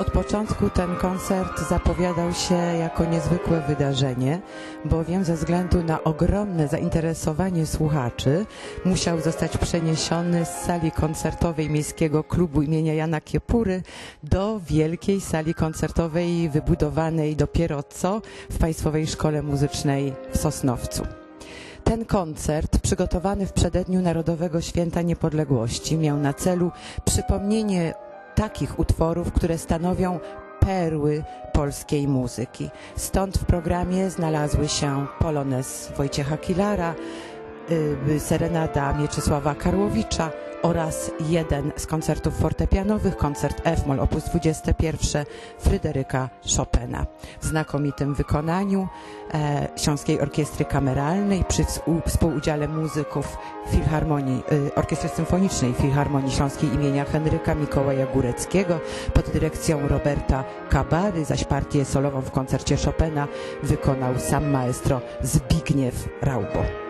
Od początku ten koncert zapowiadał się jako niezwykłe wydarzenie, bowiem ze względu na ogromne zainteresowanie słuchaczy musiał zostać przeniesiony z sali koncertowej Miejskiego Klubu imienia Jana Kiepury do wielkiej sali koncertowej wybudowanej dopiero co w Państwowej Szkole Muzycznej w Sosnowcu. Ten koncert, przygotowany w przededniu Narodowego Święta Niepodległości, miał na celu przypomnienie takich utworów, które stanowią perły polskiej muzyki. Stąd w programie znalazły się Polones Wojciecha Kilara, y, Serenada Mieczysława Karłowicza oraz jeden z koncertów fortepianowych, koncert F-moll op. 21 Fryderyka Chopina. W znakomitym wykonaniu e, Śląskiej Orkiestry Kameralnej przy współ- współudziale muzyków Filharmonii, y, Orkiestry Symfonicznej Filharmonii Śląskiej imienia Henryka Mikołaja Góreckiego pod dyrekcją Roberta Kabary, zaś partię solową w koncercie Chopina wykonał sam maestro Zbigniew Raubo.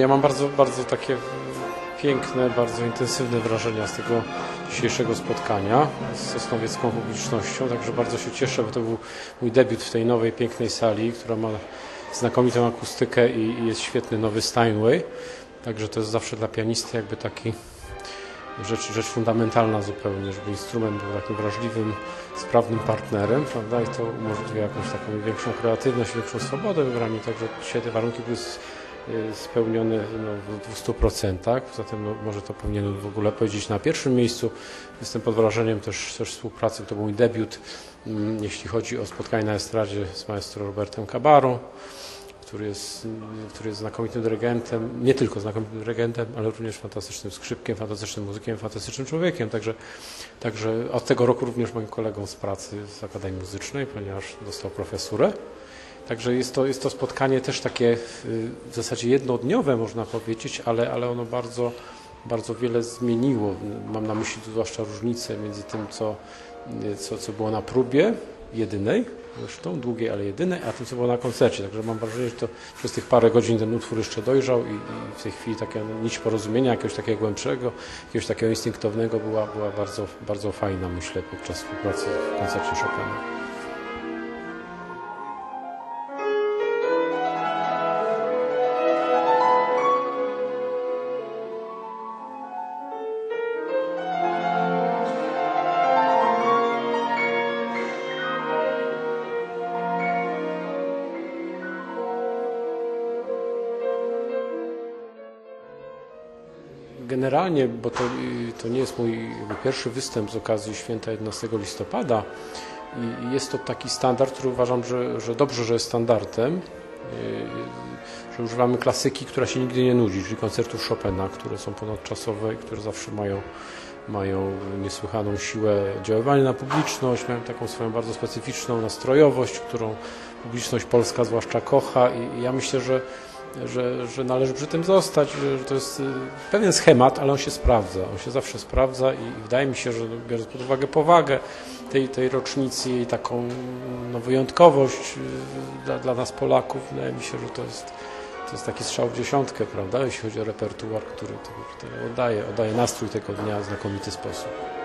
Ja mam bardzo, bardzo takie piękne, bardzo intensywne wrażenia z tego dzisiejszego spotkania z sosnowiecką publicznością, także bardzo się cieszę, bo to był mój debiut w tej nowej, pięknej sali, która ma znakomitą akustykę i, i jest świetny nowy Steinway, także to jest zawsze dla pianisty jakby taki rzecz, rzecz fundamentalna zupełnie, żeby instrument był takim wrażliwym, sprawnym partnerem, prawda, i to umożliwia jakąś taką większą kreatywność, większą swobodę w graniu, także dzisiaj te warunki były spełnione no, w 200%, zatem no, może to powinienem w ogóle powiedzieć na pierwszym miejscu. Jestem pod wrażeniem też, też współpracy, to był mój debiut, mm, jeśli chodzi o spotkanie na estradzie z maestro Robertem Cabarą, który jest, który jest znakomitym dyrygentem, nie tylko znakomitym dyrygentem, ale również fantastycznym skrzypkiem, fantastycznym muzykiem, fantastycznym człowiekiem. Także, także od tego roku również moim kolegą z pracy z Akademii Muzycznej, ponieważ dostał profesurę. Także jest to, jest to spotkanie też takie y, w zasadzie jednodniowe, można powiedzieć, ale, ale ono bardzo, bardzo wiele zmieniło. Mam na myśli zwłaszcza różnicę między tym, co, y, co, co było na próbie jedynej, zresztą długiej, ale jedynej, a tym, co było na koncercie. Także mam wrażenie, że to przez tych parę godzin ten utwór jeszcze dojrzał i, i w tej chwili taka nić porozumienia, jakiegoś takiego głębszego, jakiegoś takiego instynktownego była, była bardzo, bardzo fajna, myślę, podczas współpracy w koncercie Chopina. Generalnie, bo to, y, to nie jest mój pierwszy występ z okazji święta 11 listopada i jest to taki standard, który uważam, że, że dobrze, że jest standardem, y, że używamy klasyki, która się nigdy nie nudzi, czyli koncertów Chopina, które są ponadczasowe i które zawsze mają, mają niesłychaną siłę działania na publiczność, mają taką swoją bardzo specyficzną nastrojowość, którą publiczność polska zwłaszcza kocha i ja myślę, że że, że należy przy tym zostać, że to jest y, pewien schemat, ale on się sprawdza. On się zawsze sprawdza i, wydaje mi się, że biorąc pod uwagę powagę tej, tej rocznicy i taką no, wyjątkowość y, dla, dla nas Polaków, wydaje mi się, że to jest, to jest taki strzał w dziesiątkę, prawda, jeśli chodzi o repertuar, który, który oddaje, oddaje nastrój tego dnia w znakomity sposób.